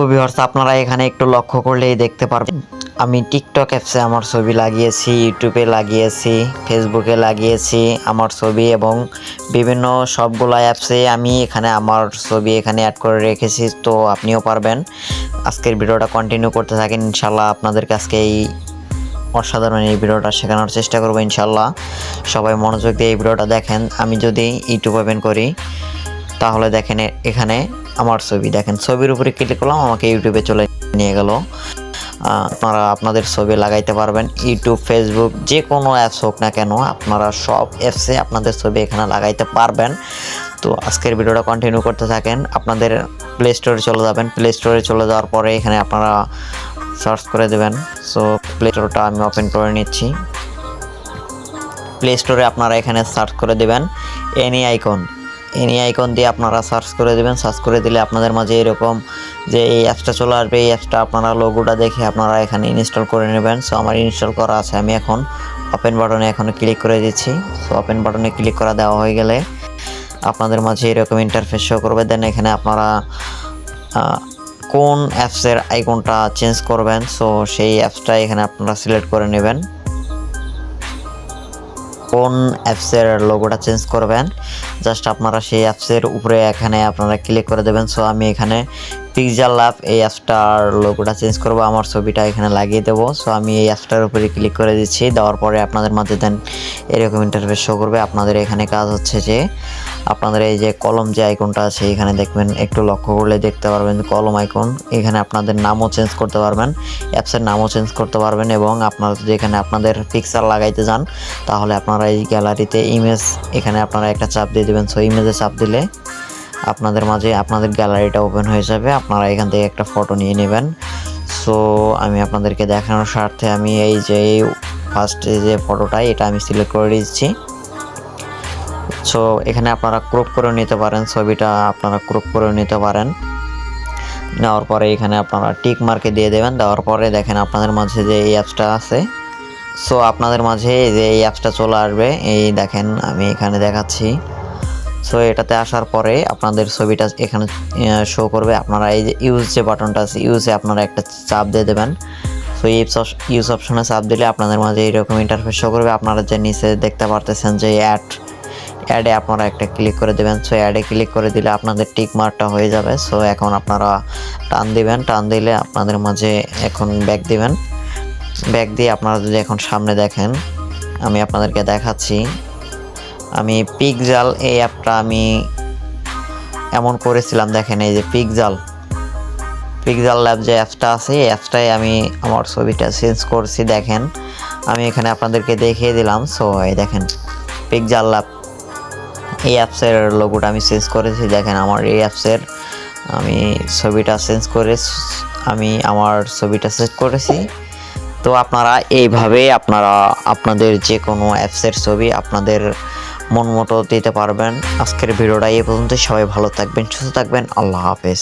তো ভিউয়ার্স আপনারা এখানে একটু লক্ষ্য করলেই দেখতে পারবেন। আমি টিকটক অ্যাপসে আমার ছবি লাগিয়েছি ইউটিউবে লাগিয়েছি ফেসবুকে লাগিয়েছি আমার ছবি এবং বিভিন্ন সবগুলো অ্যাপসে আমি এখানে আমার ছবি এখানে অ্যাড করে রেখেছি, তো আপনিও পারবেন। আজকের ভিডিওটা কন্টিনিউ করতে থাকেন ইনশাল্লাহ আপনাদেরকে আজকে এই অসাধারণ এই ভিডিওটা শেখানোর চেষ্টা করব ইনশাল্লাহ সবাই মনোযোগ দিয়ে এই ভিডিওটা দেখেন, আমি যদি ইউটিউব ওপেন করি, তাহলে দেখেন এখানে আমার ছবি। দেখেন, ছবির উপরে ক্লিক করলাম, আমাকে ইউটিউবে চলে নিয়ে গেল। আপনারা আপনাদের ছবি লাগাইতে পারবেন। ইউটিউব ফেসবুক যে কোনো অ্যাপস হোক না কেন, আপনারা সব অ্যাপসে আপনাদের ছবি এখানে লাগাইতে পারবেন। তো আজকের ভিডিওটা কন্টিনিউ করতে থাকেন। আপনাদের প্লে স্টোরে চলে যাবেন। প্লে স্টোরে চলে যাওয়ার পরে এখানে আপনারা সার্চ করে দেবেন। সো প্লে স্টোরটা আমি ওপেন করে নিচ্ছি। প্লে স্টোরে আপনারা এখানে সার্চ করে দেবেন। এনি আইকন এনি আইকন দিয়ে আপনারা সার্চ করে দেবেন। সার্চ করে দিলে আপনাদের মাঝে এরকম যে এই অ্যাপসটা চলে আসবে, এই অ্যাপসটা আপনারা লোগোটা দেখে আপনারা এখানে ইনস্টল করে নেবেন। সো আমার ইনস্টল করা আছে আমি এখন ওপেন বাটনে এখন ক্লিক করে দিচ্ছি। সো ওপেন বাটনে ক্লিক করা দেওয়া হয়ে গেলে আপনাদের মাঝে এরকম ইন্টারফেস শো করবে। দেন এখানে আপনারা কোন অ্যাপসের আইকনটা চেঞ্জ করবেন। সো সেই অ্যাপসটা এখানে আপনারা সিলেক্ট করে নেবেন। কোন অ্যাপসের লোগোটা চেঞ্জ করবেন? জাস্ট আপনারা সেই অ্যাপসের উপরে এখানে আপনারা ক্লিক করে দেবেন। সো আমি এখানে পিকজাল লাভ এই অ্যাপসটার লোগোটা চেঞ্জ করব, আমার ছবিটা এখানে লাগিয়ে দেবো। সো আমি এই অ্যাপসটার উপরে ক্লিক করে দিচ্ছি, দেওয়ার পরে আপনাদের মাঝে দেন এরকম ইন্টারফেস শো করবে। আপনাদের এখানে কাজ হচ্ছে যে, আপনাদের এই যে কলম যে আইকনটা আছে, এখানে দেখবেন, একটু লক্ষ্য করলে দেখতে পারবেন কলম আইকন এখানে আপনাদের নামও চেঞ্জ করতে পারবেন, অ্যাপসের নামও চেঞ্জ করতে পারবেন এবং আপনারা যদি এখানে আপনাদের পিকচার লাগাইতে যান তাহলে আপনারা এই গ্যালারিতে ইমেজ এখানে আপনারা একটা চাপ দিয়ে দেবেন। সো ইমেজে চাপ দিলে আপনাদের মাঝে আপনাদের গ্যালারিটা ওপেন হয়ে যাবে। আপনারা এখান থেকে একটা ফটো নিয়ে নেবেন। সো আমি আপনাদেরকে দেখানোর স্বার্থে আমি এই যে ফার্স্ট যে ফটোটা, এটা আমি সিলেক্ট করে দিচ্ছি সো এখানে আপনারা ক্রপ করে নিতে পারেন। ছবিটা আপনারা ক্রপ করে নিতে পারেন। নেওয়ার পরে এখানে আপনারা টিক মার্কে দিয়ে দেবেন। দেওয়ার পরে দেখেন আপনাদের মাঝে যে এই অ্যাপসটা আছে। সো আপনাদের মাঝে যে এই অ্যাপসটা চলে আসবে। এই দেখেন, আমি এখানে দেখাচ্ছি। সো এটাতে আসার পরে আপনাদের ছবিটা এখানে শো করবে। আপনারা এই যে ইউজ যে বাটনটা আছে ইউজে আপনারা একটা চাপ দিয়ে দেবেন। সো ইউজ অপশনে চাপ দিলে আপনাদের মাঝে এইরকম ইন্টারফেস শো করবে। আপনারা যে নিচে দেখতে পারতেছেন যে অ্যাড অ্যাডে আপনারা একটা ক্লিক করে দেবেন। সো অ্যাডে ক্লিক করে দিলে আপনাদের টিক মার্কটা হয়ে যাবে। সো এখন আপনারা টান দিবেন। টান দিলে আপনাদের মাঝে এখন ব্যাক দিবেন। ব্যাক দিয়ে আপনারা যদি এখন সামনে দেখেন, আমি আপনাদেরকে দেখাচ্ছি। আমি পিকজাল এই অ্যাপটা আমি এমন করেছিলাম, দেখেন এই যে পিকজাল পিকজাল ল্যাব যে অ্যাপসটা আছে, এই অ্যাপসটাই আমি আমার ছবিটা চেঞ্জ করছি, দেখেন। আমি এখানে আপনাদেরকে দেখিয়ে দিলাম সো এই দেখেন পিকজাল ল্যাব এই অ্যাপসের লোগোটা আমি চেঞ্জ করেছি, দেখেন আমার এই অ্যাপসের আমি ছবিটা চেঞ্জ করে, আমি আমার ছবিটা সেট করেছি। তো আপনারা এইভাবে আপনারা, আপনাদের যে কোনো অ্যাপসের ছবি, আপনাদের মন মতো দিতে পারবেন। আজকের ভিডিওটা এই পর্যন্ত সবাই ভালো থাকবেন, সুস্থ থাকবেন। আল্লাহ হাফেজ।